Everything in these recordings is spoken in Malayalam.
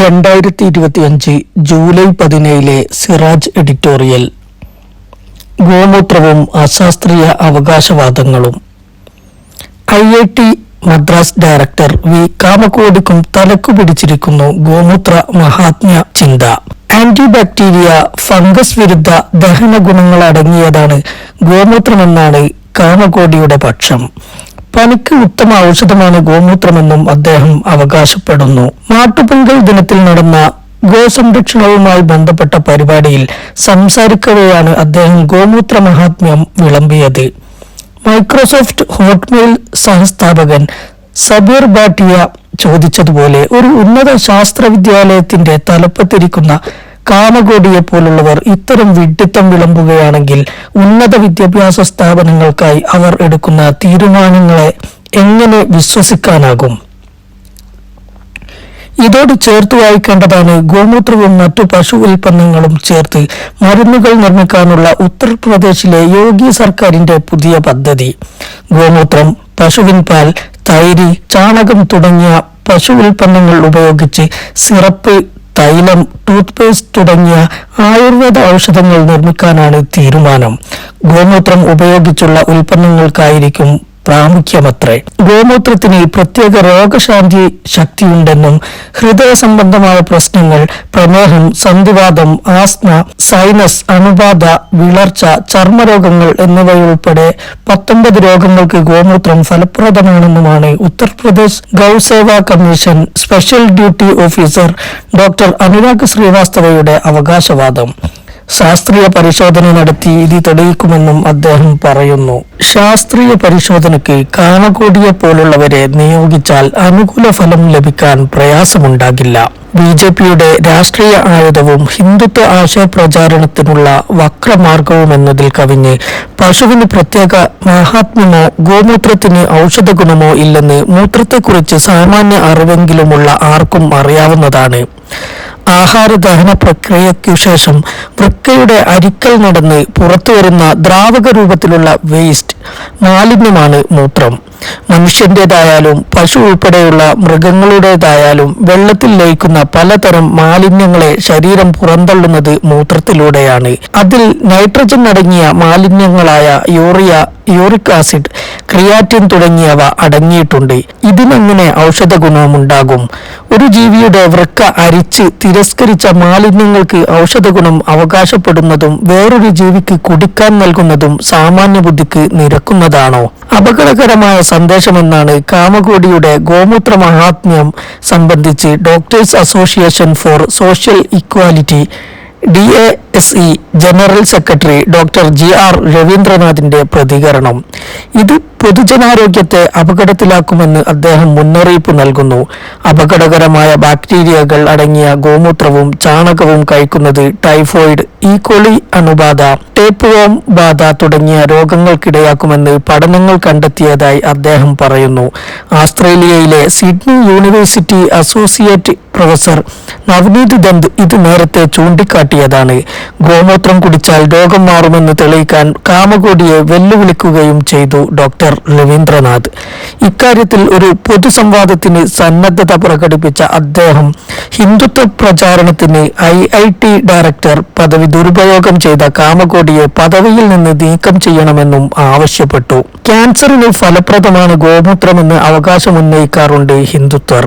രണ്ടായിരത്തി ഇരുപത്തിയഞ്ച് ജൂലൈ പതിനേഴിലെ സിറാജ് എഡിറ്റോറിയൽ. ഗോമൂത്രവും അശാസ്ത്രീയ അവകാശവാദങ്ങളും. I I T Madras director V. കാമക്കോടിക്കും തലക്കു പിടിച്ചിരിക്കുന്നു ഗോമൂത്ര മഹാത്മ്യ ചിന്ത. ആന്റി ബാക്ടീരിയ ഫംഗസ് വിരുദ്ധ ദഹന ഗുണങ്ങൾ അടങ്ങിയതാണ് ഗോമൂത്രമെന്നാണ് കാമകോടിയുടെ പക്ഷം. പനിക്ക് ഉത്തമ ഔഷധമാണ് ഗോമൂത്രമെന്നും അദ്ദേഹം അവകാശപ്പെടുന്നു. മാട്ടുപൊങ്കൽ ദിനത്തിൽ നടന്ന ഗോസംരക്ഷണവുമായി ബന്ധപ്പെട്ട പരിപാടിയിൽ സംസാരിക്കവെയാണ് അദ്ദേഹം ഗോമൂത്ര മഹാത്മ്യം വിളമ്പിയത്. മൈക്രോസോഫ്റ്റ് ഹോട്ട്മെയിൽ സഹസ്ഥാപകൻ സബീർ ബാട്ടിയ ചോദിച്ചതുപോലെ ഒരു ഉന്നത ശാസ്ത്ര വിദ്യാലയത്തിന്റെ തലപ്പത്തിരിക്കുന്ന കാമകോടിയെ പോലുള്ളവർ ഇത്തരം വിഡ്ഢിത്തം വിളമ്പുകയാണെങ്കിൽ ഉന്നത വിദ്യാഭ്യാസ സ്ഥാപനങ്ങൾക്കായി അവർ എടുക്കുന്ന തീരുമാനങ്ങളെ എങ്ങനെ വിശ്വസിക്കാനാകും? ഇതോട് ചേർത്ത് വായിക്കേണ്ടതാണ് ഗോമൂത്രവും മറ്റു പശു ഉൽപ്പന്നങ്ങളും ചേർത്ത് മരുന്നുകൾ നിർമ്മിക്കാനുള്ള ഉത്തർപ്രദേശിലെ യോഗി സർക്കാരിന്റെ പുതിയ പദ്ധതി. ഗോമൂത്രം പശുവിൻ പാൽ തൈര് ചാണകം തുടങ്ങിയ പശു ഉൽപ്പന്നങ്ങൾ ഉപയോഗിച്ച് സിറപ്പ് തൈലം ടൂത്ത് പേസ്റ്റ് തുടങ്ങിയ ആയുർവേദ ഔഷധങ്ങൾ നിർമ്മിക്കാനാണ് തീരുമാനം. ഗോമൂത്രം ഉപയോഗിച്ചുള്ള ഉൽപ്പന്നങ്ങൾക്കായിരിക്കും പ്രാമുഖ്യമത്രേ. ഗോമൂത്രത്തിന് പ്രത്യേക രോഗശാന്തി ശക്തിയുണ്ടെന്നും ഹൃദയ സംബന്ധമായ പ്രശ്നങ്ങൾ പ്രമേഹം സന്ധിവാദം ആസ്മ സൈനസ് അണുബാധ വിളർച്ച ചർമ്മരോഗങ്ങൾ എന്നിവയുൾപ്പെടെ പത്തൊമ്പത് രോഗങ്ങൾക്ക് ഗോമൂത്രം ഫലപ്രദമാണെന്നുമാണ് Uttar Pradesh Gauseva commission special duty officer doctor Anurag ശ്രീവാസ്തവയുടെ അവകാശവാദം. ശാസ്ത്രീയ പരിശോധന നടത്തി ഇത് തെളിയിക്കുമെന്നും അദ്ദേഹം പറയുന്നു. ശാസ്ത്രീയ പരിശോധനയ്ക്ക് കാണകോടിയെ പോലുള്ളവരെ നിയോഗിച്ചാൽ അനുകൂല ഫലം ലഭിക്കാൻ പ്രയാസമുണ്ടാകില്ല. ബി ജെ പിയുടെ രാഷ്ട്രീയ ആയുധവും ഹിന്ദുത്വ ആശയ പ്രചാരണത്തിനുള്ള വക്രമാർഗവും എന്നതിൽ കവിഞ്ഞ് പശുവിന് പ്രത്യേക മഹാത്മ്യമോ ഗോമൂത്രത്തിന് ഔഷധ ഗുണമോ ഇല്ലെന്ന് മൂത്രത്തെക്കുറിച്ച് സാമാന്യ അറിവെങ്കിലുമുള്ള ആർക്കും അറിയാവുന്നതാണ്. ആഹാര ദഹന പ്രക്രിയയ്ക്കു ശേഷം വൃക്കയുടെ അരിക്കൽ നടന്ന് പുറത്തു വരുന്ന ദ്രാവക രൂപത്തിലുള്ള വേസ്റ്റ് മാലിന്യമാണ് മൂത്രം. മനുഷ്യന്റേതായാലും പശു ഉൾപ്പെടെയുള്ള മൃഗങ്ങളുടേതായാലും വെള്ളത്തിൽ ലയിക്കുന്ന പലതരം മാലിന്യങ്ങളെ ശരീരം പുറന്തള്ളുന്നത് മൂത്രത്തിലൂടെയാണ്. അതിൽ നൈട്രജൻ അടങ്ങിയ മാലിന്യങ്ങളായ യൂറിയ യൂറിക് ആസിഡ് ക്രിയാറ്റിൻ തുടങ്ങിയവ അടങ്ങിയിട്ടുണ്ട്. ഇതിനെങ്ങനെ ഔഷധ ഗുണമുണ്ടാകും ഒരു ജീവിയുടെ വൃക്ക അരിച്ച് തിരസ്കരിച്ച മാലിന്യങ്ങൾക്ക് ഔഷധ ഗുണം അവകാശപ്പെടുന്നതും വേറൊരു ജീവിക്ക് കുടിക്കാൻ നൽകുന്നതും സാമാന്യ ബുദ്ധിക്ക് നിരക്കുന്നതാണോ? അപകടകരമായ സന്ദേശമെന്നാണ് കാമകോടിയുടെ ഗോമൂത്ര മഹാത്മ്യം സംബന്ധിച്ച് doctors association for social equality D A S E general secretary doctor G R രവീന്ദ്രനാഥിന്റെ പ്രതികരണം. ഇത് പൊതുജനാരോഗ്യത്തെ അപകടത്തിലാക്കുമെന്ന് അദ്ദേഹം മുന്നറിയിപ്പ് നൽകുന്നു. അപകടകരമായ ബാക്ടീരിയകൾ അടങ്ങിയ ഗോമൂത്രവും ചാണകവും കഴിക്കുന്നത് ടൈഫോയിഡ് ഈക്കോളി അണുബാധ ടേപ്പ് വോം ബാധ തുടങ്ങിയ രോഗങ്ങൾക്കിടയാക്കുമെന്ന് പഠനങ്ങൾ കണ്ടെത്തിയതായി അദ്ദേഹം പറയുന്നു. ആസ്ട്രേലിയയിലെ Sydney university associate professor Navneet Dant ഇത് നേരത്തെ ചൂണ്ടിക്കാട്ടിയതാണ്. ഗോമൂത്രം കുടിച്ചാൽ രോഗം മാറുമെന്ന് തെളിയിക്കാൻ കാമകോടിയെ വെല്ലുവിളിക്കുകയും ചെയ്തു ഡോക്ടർ രവീന്ദ്രനാഥ്. ഇക്കാര്യത്തിൽ ഒരു പൊതുസംവാദത്തിന് സന്നദ്ധത പ്രകടിപ്പിച്ച അദ്ദേഹം ഹിന്ദുത്വ പ്രചാരണത്തിന് ഐ ഐ ടി ഡയറക്ടർ പദവി ദുരുപയോഗം ചെയ്ത കാമകോടിയെ പദവിയിൽ നിന്ന് നീക്കം ചെയ്യണമെന്നും ആവശ്യപ്പെട്ടു. ക്യാൻസറിന് ഫലപ്രദമാണ് ഗോമൂത്രമെന്ന് അവകാശമുന്നയിക്കാറുണ്ട് ഹിന്ദുത്വർ.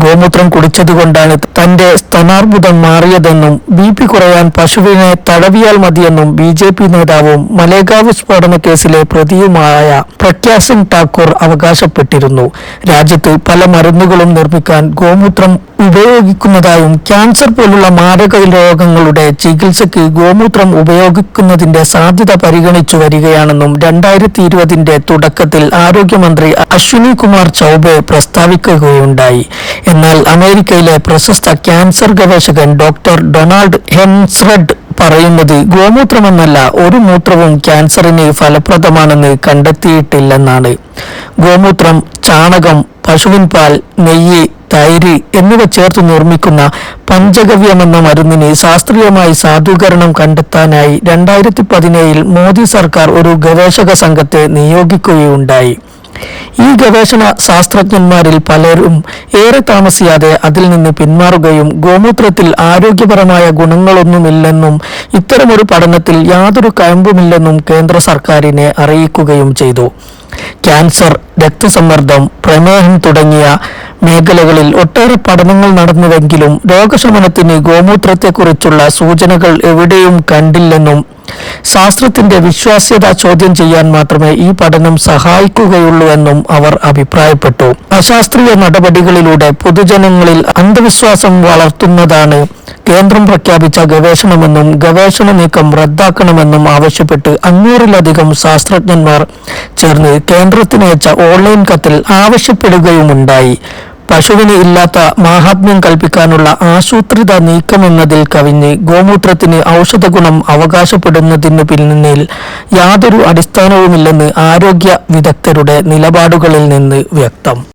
ഗോമൂത്രം കുടിച്ചതുകൊണ്ടാണ് തന്റെ സ്തനാർബുദം മാറിയതെന്നും ബി പി കുറയാൻ പശുവിനെ തടവിയാൽ മതിയെന്നും ബി ജെ പി നേതാവും മലേഗാവ് സ്ഫോടന കേസിലെ പ്രതിയുമായ പ്രഗ്യാ സിംഗ് ഠാക്കൂർ അവകാശപ്പെട്ടിരുന്നു. രാജ്യത്ത് പല മരുന്നുകളും നിർമ്മിക്കാൻ ഗോമൂത്രം ഉപയോഗിക്കുന്നതായും ക്യാൻസർ പോലുള്ള മാരക രോഗങ്ങളുടെ ചികിത്സയ്ക്ക് ഗോമൂത്രം ഉപയോഗിക്കുന്നതിന്റെ സാധ്യത പരിഗണിച്ചു വരികയാണെന്നും രണ്ടായിരത്തി ഇരുപതിന്റെ തുടക്കത്തിൽ ആരോഗ്യമന്ത്രി അശ്വിനി കുമാർ ചൌബെ പ്രസ്താവിക്കുകയുണ്ടായി. എന്നാൽ അമേരിക്കയിലെ പ്രശസ്ത ക്യാൻസർ ഗവേഷകൻ ഡോക്ടർ ഡൊണാൾഡ് ഹെൻസ്റഡ് പറയുന്നത് ഗോമൂത്രമെന്നല്ല ഒരു മൂത്രവും ക്യാൻസറിന് ഫലപ്രദമാണെന്ന് കണ്ടെത്തിയിട്ടില്ലെന്നാണ്. ഗോമൂത്രം ചാണകം പശുവിൻ പാൽ നെയ്യ് തൈര് എന്നിവ ചേർത്ത് നിർമ്മിക്കുന്ന പഞ്ചഗവ്യമെന്ന മരുന്നിന് ശാസ്ത്രീയമായി സാധൂകരണം കണ്ടെത്താനായി രണ്ടായിരത്തി പതിനേഴിൽ മോദി സർക്കാർ ഒരു ഗവേഷക സംഘത്തെ നിയോഗിക്കുകയുണ്ടായി. ഈ ഗവേഷണ ശാസ്ത്രജ്ഞന്മാരിൽ പലരും ഏറെ താമസിയാതെ അതിൽ നിന്ന് പിന്മാറുകയും ഗോമൂത്രത്തിൽ ആരോഗ്യപരമായ ഗുണങ്ങളൊന്നുമില്ലെന്നും ഇത്തരമൊരു പഠനത്തിൽ യാതൊരു കയമ്പുമില്ലെന്നും കേന്ദ്ര സർക്കാരിനെ അറിയിക്കുകയും ചെയ്തു. ക്യാൻസർ രക്തസമ്മർദ്ദം പ്രമേഹം തുടങ്ങിയ മേഖലകളിൽ ഒട്ടേറെ പഠനങ്ങൾ നടന്നുവെങ്കിലും രോഗശമനത്തിന് ഗോമൂത്രത്തെക്കുറിച്ചുള്ള സൂചനകൾ എവിടെയും കണ്ടില്ലെന്നും ശാസ്ത്രത്തിന്റെ വിശ്വാസ്യത ചോദ്യം ചെയ്യാൻ മാത്രമേ ഈ പഠനം സഹായിക്കുകയുള്ളൂ എന്നും അവർ അഭിപ്രായപ്പെട്ടു. അശാസ്ത്രീയ നടപടികളിലൂടെ പൊതുജനങ്ങളിൽ അന്ധവിശ്വാസം വളർത്തുന്നതാണ് കേന്ദ്രം പ്രഖ്യാപിച്ച ഗവേഷണമെന്നും ഗവേഷണ നീക്കം റദ്ദാക്കണമെന്നും ആവശ്യപ്പെട്ട് അഞ്ഞൂറിലധികം ശാസ്ത്രജ്ഞന്മാർ ചേർന്ന് കേന്ദ്രത്തിനയച്ച ഓൺലൈൻ കത്തിൽ ആവശ്യപ്പെടുകയുമുണ്ടായി. പശുവിന് ഇല്ലാത്ത മാഹാത്മ്യം കൽപ്പിക്കാനുള്ള ആസൂത്രിത നീക്കമെന്നതിൽ കവിഞ്ഞ് ഗോമൂത്രത്തിന് ഔഷധഗുണം അവകാശപ്പെടുന്നതിനു പിന്നിൽ യാതൊരു അടിസ്ഥാനവുമില്ലെന്ന് ആരോഗ്യ വിദഗ്ധരുടെ നിലപാടുകളിൽ നിന്ന് വ്യക്തം.